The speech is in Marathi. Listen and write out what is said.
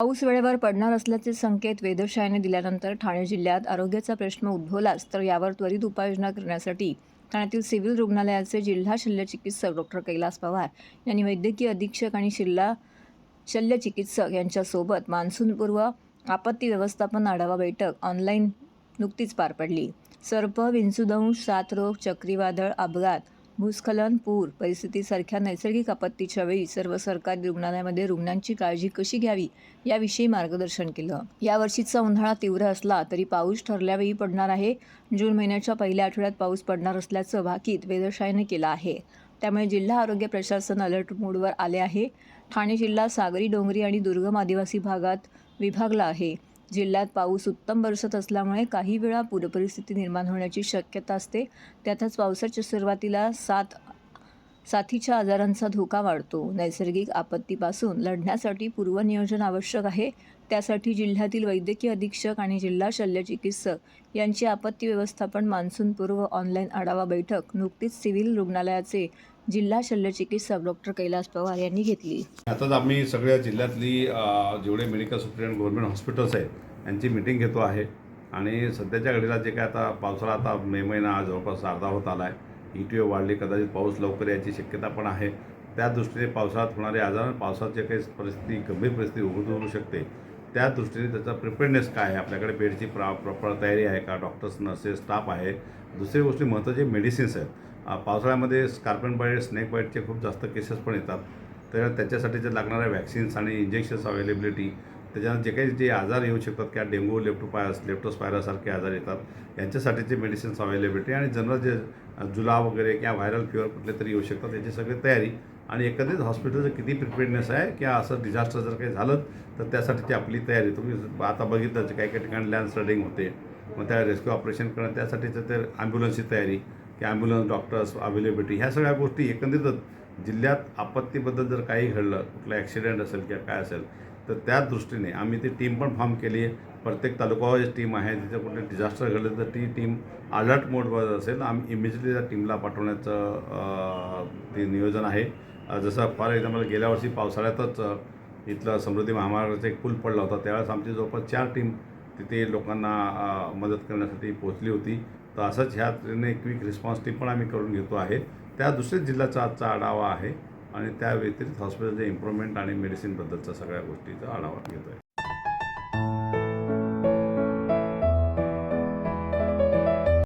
पाऊस वेळेवर पडणार असल्याचे संकेत वेधशाळेने दिल्यानंतर ठाणे जिल्ह्यात आरोग्याचा प्रश्न उद्भवलाच. तर यावर त्वरित उपाययोजना करण्यासाठी ठाण्यातील सिव्हिल रुग्णालयाचे जिल्हा शल्यचिकित्सक डॉक्टर कैलास पवार यांनी वैद्यकीय अधीक्षक आणि जिल्हा शल्यचिकित्सक यांच्यासोबत मान्सूनपूर्व आपत्ती व्यवस्थापन आढावा बैठक ऑनलाईन नुकतीच पार पडली. सर्प विंचुदंश साथरोग चक्रीवादळ अपघात भूस्खलन पूर परिस्थितीसारख्या नैसर्गिक आपत्तीच्या वेळी सर्व सरकारी रुग्णालयामध्ये रुग्णांची काळजी कशी घ्यावी याविषयी मार्गदर्शन केलं. यावर्षीचा उन्हाळा तीव्र असला तरी पाऊस ठरल्यावेळी पडणार आहे. जून महिन्याच्या पहिल्या आठवड्यात पाऊस पडणार असल्याचं भाकीत वेधशाळेने केलं आहे. त्यामुळे जिल्हा आरोग्य प्रशासन अलर्ट मोडवर आले आहे. ठाणे जिल्हा सागरी डोंगरी आणि दुर्गम आदिवासी भागात विभागला आहे. जिल्ह्यात पाऊस उत्तम बरसत असल्यामुळे काही वेळा पूरपरिस्थिती निर्माण होण्याची शक्यता असते. त्यातच पावसाच्या सुरुवातीला सात साथीच्या आजारांचा धोका वाढतो. नैसर्गिक आपत्तीपासून लढण्यासाठी पूर्वनियोजन आवश्यक आहे. त्यासाठी जिल्ह्यातील वैद्यकीय अधीक्षक आणि जिल्हा शल्यचिकित्सक यांची आपत्ती व्यवस्थापन मान्सूनपूर्व ऑनलाईन आढावा बैठक नुकतीच सिव्हिल रुग्णालयाचे जिल्हा शल्यचिकित्सक डॉक्टर कैलास पवार यांनी घेतली. आताच आम्ही सगळ्या जिल्ह्यातली जेवढे मेडिकल सुप्रिटेंड गव्हर्नमेंट हॉस्पिटल्स आहेत यांची मिटिंग घेतो आहे. आणि सध्याच्या घडीला जे काय आता पावसाळा आता मे महिना जवळपास अर्धा होत आला आहे ई टी वाढली कदाचित पाऊस लवकर याची शक्यता पण आहे. त्या दृष्टीने पावसाळ्यात होणारे आजार पावसात जे काही परिस्थिती गंभीर परिस्थिती उघड होऊ शकते त्या दृष्टीने त्याचा प्रिपेअरनेस काय आहे? आपल्याकडे बेडची प्रा प्रॉपर तयारी आहे का? डॉक्टर्स नर्सेस स्टाफ आहे. दुसरी गोष्टी महत्त्वाचे मेडिसिन्स आहेत. पावसाळ्यामध्ये स्कार्पियन बाईट स्नेक बाईटचे खूप जास्त केसेस पण येतात. तर त्याच्यासाठी जे लागणाऱ्या वॅक्सिन्स आणि इंजेक्शन्स अवेलेबिलिटी त्याच्यानं जे काही जे आजार येऊ शकतात किंवा डेंग्यू लेप्टोपायस लेप्टोस्पायरासारखे आजार येतात यांच्यासाठीचे मेडिसिन्स अवेलेबिलिटी आणि जनरल जे जुला वगैरे किंवा व्हायरल फिवर कुठले तरी येऊ शकतात याची सगळी तयारी. आणि एकंदरीत हॉस्पिटलचं किती प्रिपेअरनेस आहे किंवा असं डिझास्टर जर काही झालं तर त्यासाठीची आपली तयारी. तुम्ही आता बघितलं काही काही ठिकाणी लँड स्लडिंग होते मग त्या रेस्क्यू ऑपरेशन करणं त्यासाठीचं ते ॲम्ब्युलन्सची तयारी. की ॲम्ब्युलन्स डॉक्टर्स अवेलेबिलिटी ह्या सगळ्या गोष्टी एकंदरीतच जिल्ह्यात आपत्तीबद्दल जर काही घडलं कुठलं ॲक्सिडेंट असेल किंवा काय असेल तर त्या दृष्टीने आम्ही ती टीम पण फॉर्म केली आहे. प्रत्येक तालुकावर टीम आहे तिथे कुठले डिझास्टर घडलं तर ती टीम अलर्ट मोडवर असेल. आम्ही इमिजिएटली त्या टीमला पाठवण्याचं ते नियोजन आहे. जसं फॉर एक्झाम्पल गेल्या वर्षी पावसाळ्यातच इथलं समृद्धी महामार्गाचा एक पूल पडला होता. त्यावेळेस आमची जवळपास चार टीम तिथे लोकांना मदत करण्यासाठी पोहोचली होती. तर असंच ह्या ट्रेनने क्विक रिस्पॉन्स टीम पण आम्ही करून घेतो आहे. त्या दुसऱ्याच जिल्ह्याचा आजचा आढावा आहे आणि त्या व्यतिरिक्त हॉस्पिटलचे इम्प्रूव्हमेंट आणि मेडिसिनबद्दलचा सगळ्या गोष्टीचा आढावा घेतो आहे